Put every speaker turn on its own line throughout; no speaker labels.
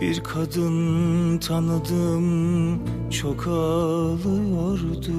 Bir kadın tanıdım çok ağlıyordu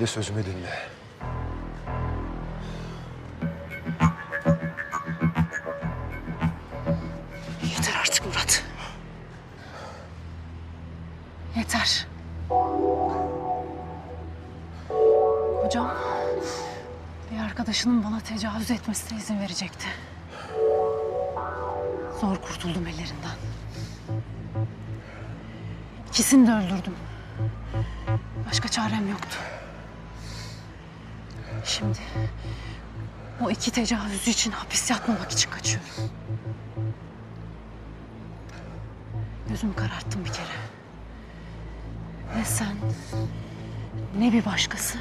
Böyle sözümü dinle.
Yeter artık Murat. Yeter. Hocam bir arkadaşının bana tecavüz etmesine izin verecekti. Zor kurtuldum ellerinden. İkisini de öldürdüm. Başka çarem yoktu. Şimdi o iki tecavüzcü için hapis yatmamak için kaçıyorum. Gözümü kararttım bir kere. Ne sen, ne bir başkası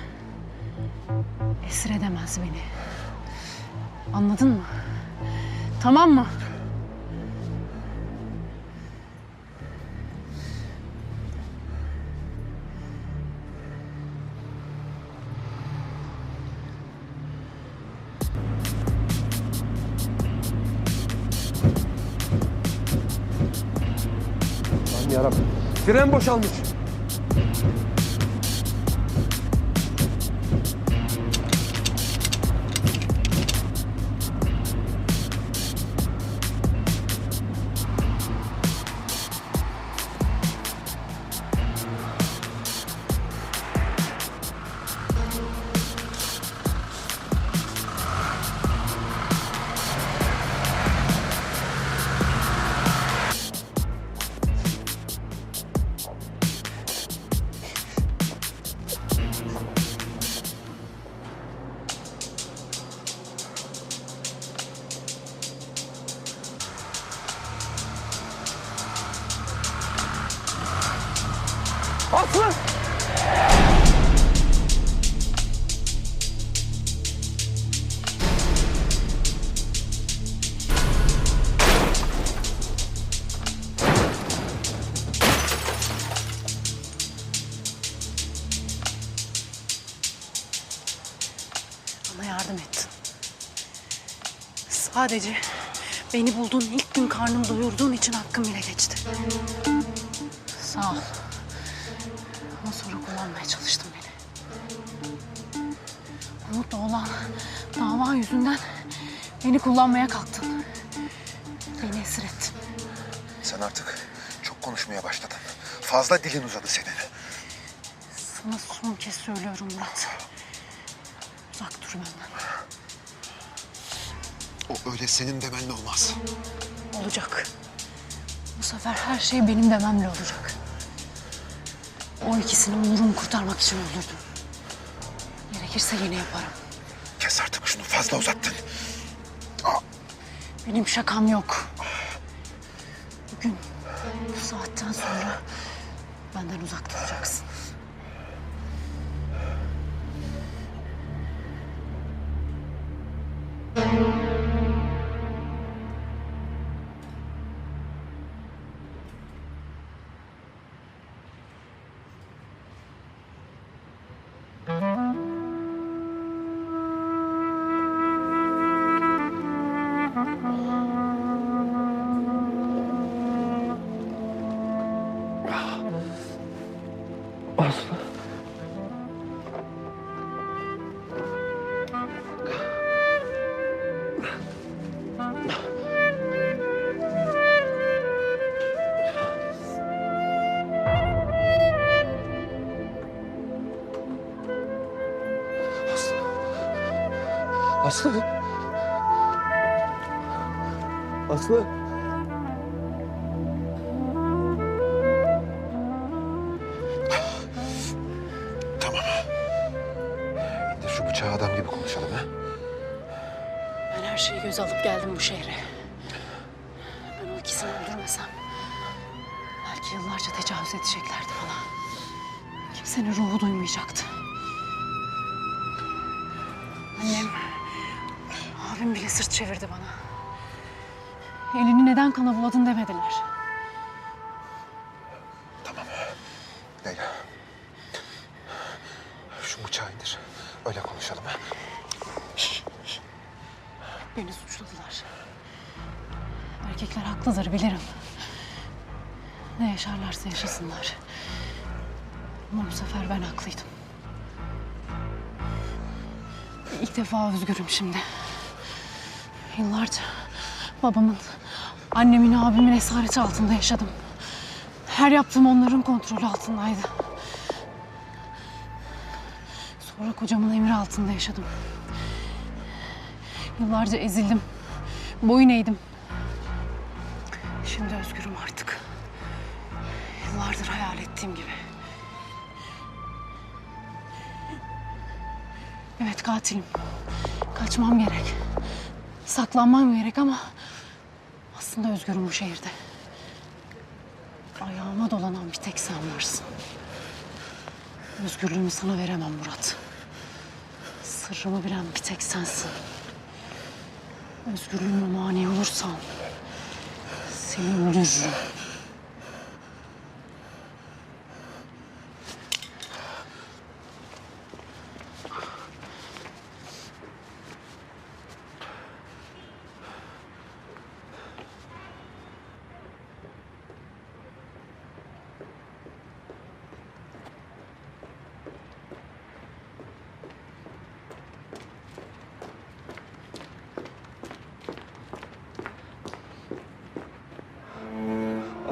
esir edemez beni. Anladın mı? Tamam mı?
Yarabbim. Fren boşalmış.
Sadece beni bulduğun ilk gün karnımı doyurduğun için hakkım bile geçti. Sağ ol. Ama sonra kullanmaya çalıştın beni. Umut'la olan dava yüzünden beni kullanmaya kalktın. Beni esir ettin.
Sen artık çok konuşmaya başladın. Fazla dilin uzadı senin.
Sana son kez söylüyorum Murat. Uzak dur benden.
O öyle senin demenle olmaz.
Olacak. Bu sefer her şey benim dememle olacak. O ikisini Onur'umu kurtarmak için öldürdüm. Gerekirse yine yaparım.
Kes artık şunu fazla uzattın.
Benim şakam yok. Bugün bu saatten sonra benden uzak duracaksın.
Aslı. Aslı. Tamam. İndir şu bıçağı adam gibi konuşalım ha.
Ben her şeyi göz alıp geldim bu şehre. Ben o ikisini öldürmesem... ...belki yıllarca tecavüz edeceklerdi bana. Kimsenin ruhu duymayacaktı. Annem, abim bile sırt çevirdi bana. Elini neden kana buladın demediler.
Tamam. Leyla. Şu bıçağı indir. Öyle konuşalım ha.
Beni suçladılar. Erkekler haklıdır bilirim. Ne yaşarlarsa yaşasınlar. Ama bu sefer ben haklıydım. İlk defa özgürüm şimdi. Yıllarca babamın, annemin, abimin esareti altında yaşadım. Her yaptığım onların kontrolü altındaydı. Sonra kocamın emri altında yaşadım. Yıllarca ezildim. Boyun eğdim. Şimdi özgürüm artık. Yıllardır hayal ettiğim gibi. Evet katilim. Kaçmam gerek. Saklanmam gerek ama aslında özgürüm bu şehirde. Ayağıma dolanan bir tek sen varsın. Özgürlüğümü sana veremem Murat. Sırrımı bilen bir tek sensin. Özgürlüğüme mani olursan seni öldürürüm.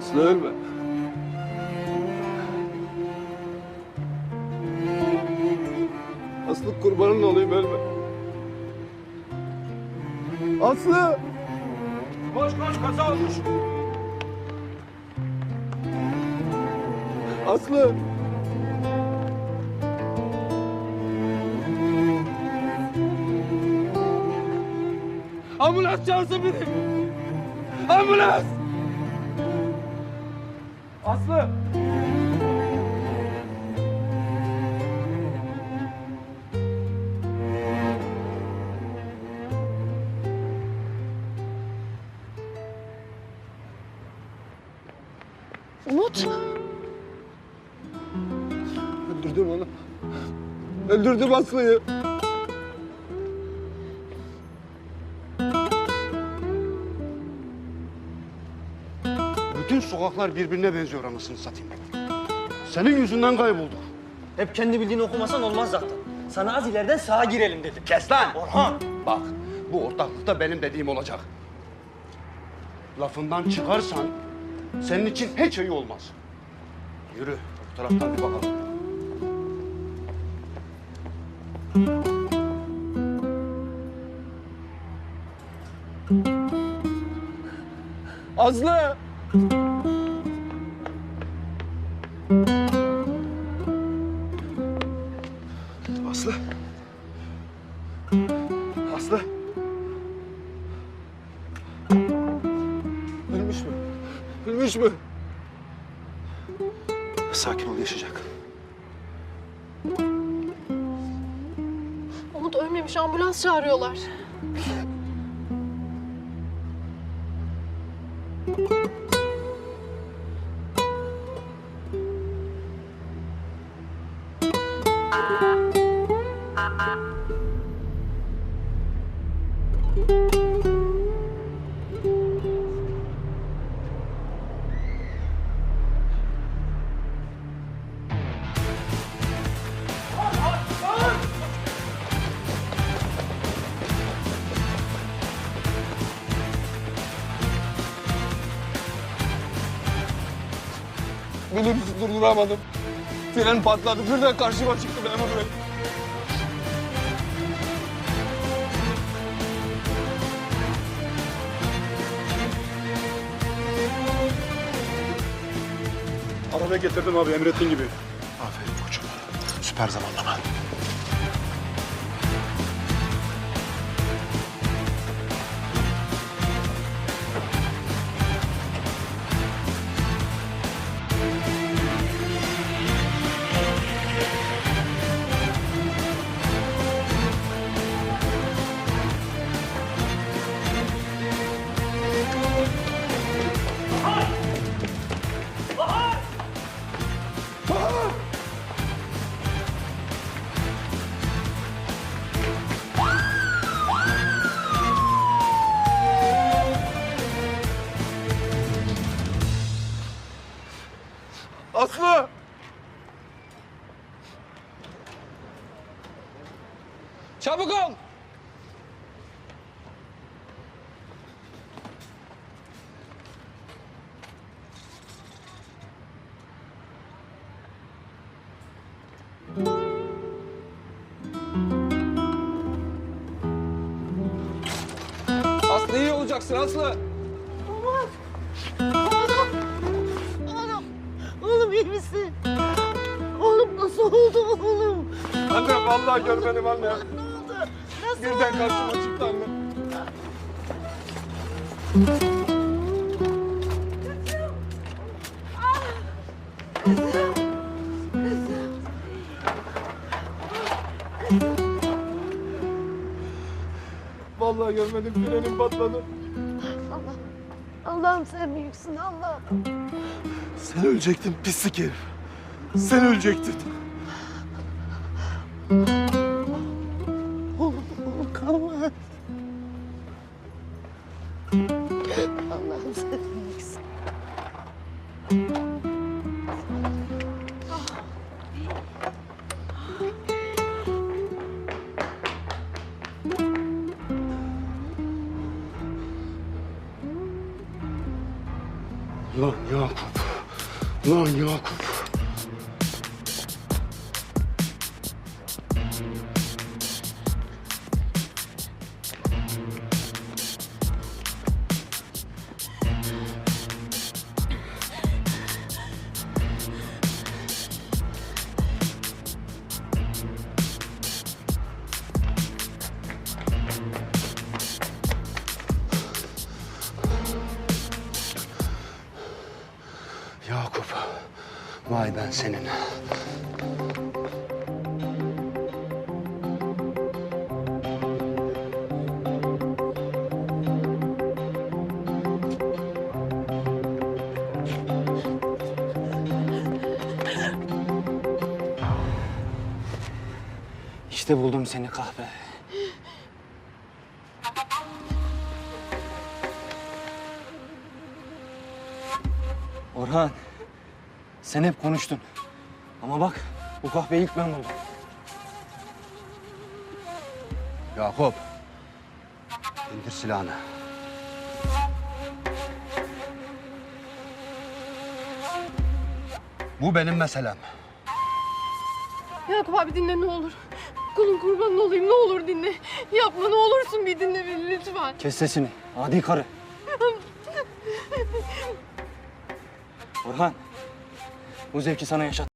Aslı ölme. Aslı kurbanın olayım ölme. Aslı! Koş koş kaza olmuş. Aslı! Ambulans çağırsın beni. Ambulans! Aslı!
Umut.
Öldürdüm onu. Öldürdüm Aslı'yı.
Sokaklar birbirine benziyor anasını satayım. Senin yüzünden kaybolduk.
Hep kendi bildiğini okumasan olmaz zaten. Sana az ileriden sağa girelim dedim.
Kes lan!
Orhan!
Bak, bu ortaklıkta benim dediğim olacak. Lafından çıkarsan senin için hiç iyi olmaz. Yürü, bu taraftan bir bakalım.
Aslı!
Ölmemiş ambulans çağırıyorlar.
Minibüsü durduramadım. Fren patladı. Birden karşıma çıktı memur bey.
Arabaya getirdim abi emrettiğin gibi.
Aferin koçum. Süper zamanlama.
Olacaksın Aslı.
Oğlum, oğlum iyi misin? Oğlum nasıl oldu oğlum?
Anne vallahi görmedim anne.
Ne oldu? Nasıl
Birden
oldu?
karşıma çıktı anne. Vallahi görmedim frenim patladı.
Allah'ım sen büyüksün Allah'ım.
Sen ölecektin pislik herif. Sen ölecektin.
Oğlum, oğlum kalma. Allah'ım sen büyüksün.
Ben senin.
İşte buldum seni kahve. Orhan, sen hep konuştun. Ama bak, bu kahveyi ilk ben buldum.
Yakup. İndir silahını. Bu benim meselem.
Yakup abi dinle ne olur. Kulun kurbanın olayım ne olur dinle. Yapma ne olursun bir dinle beni lütfen.
Kes sesini. Adi karı. Orhan. Bu zevki sana yaşat.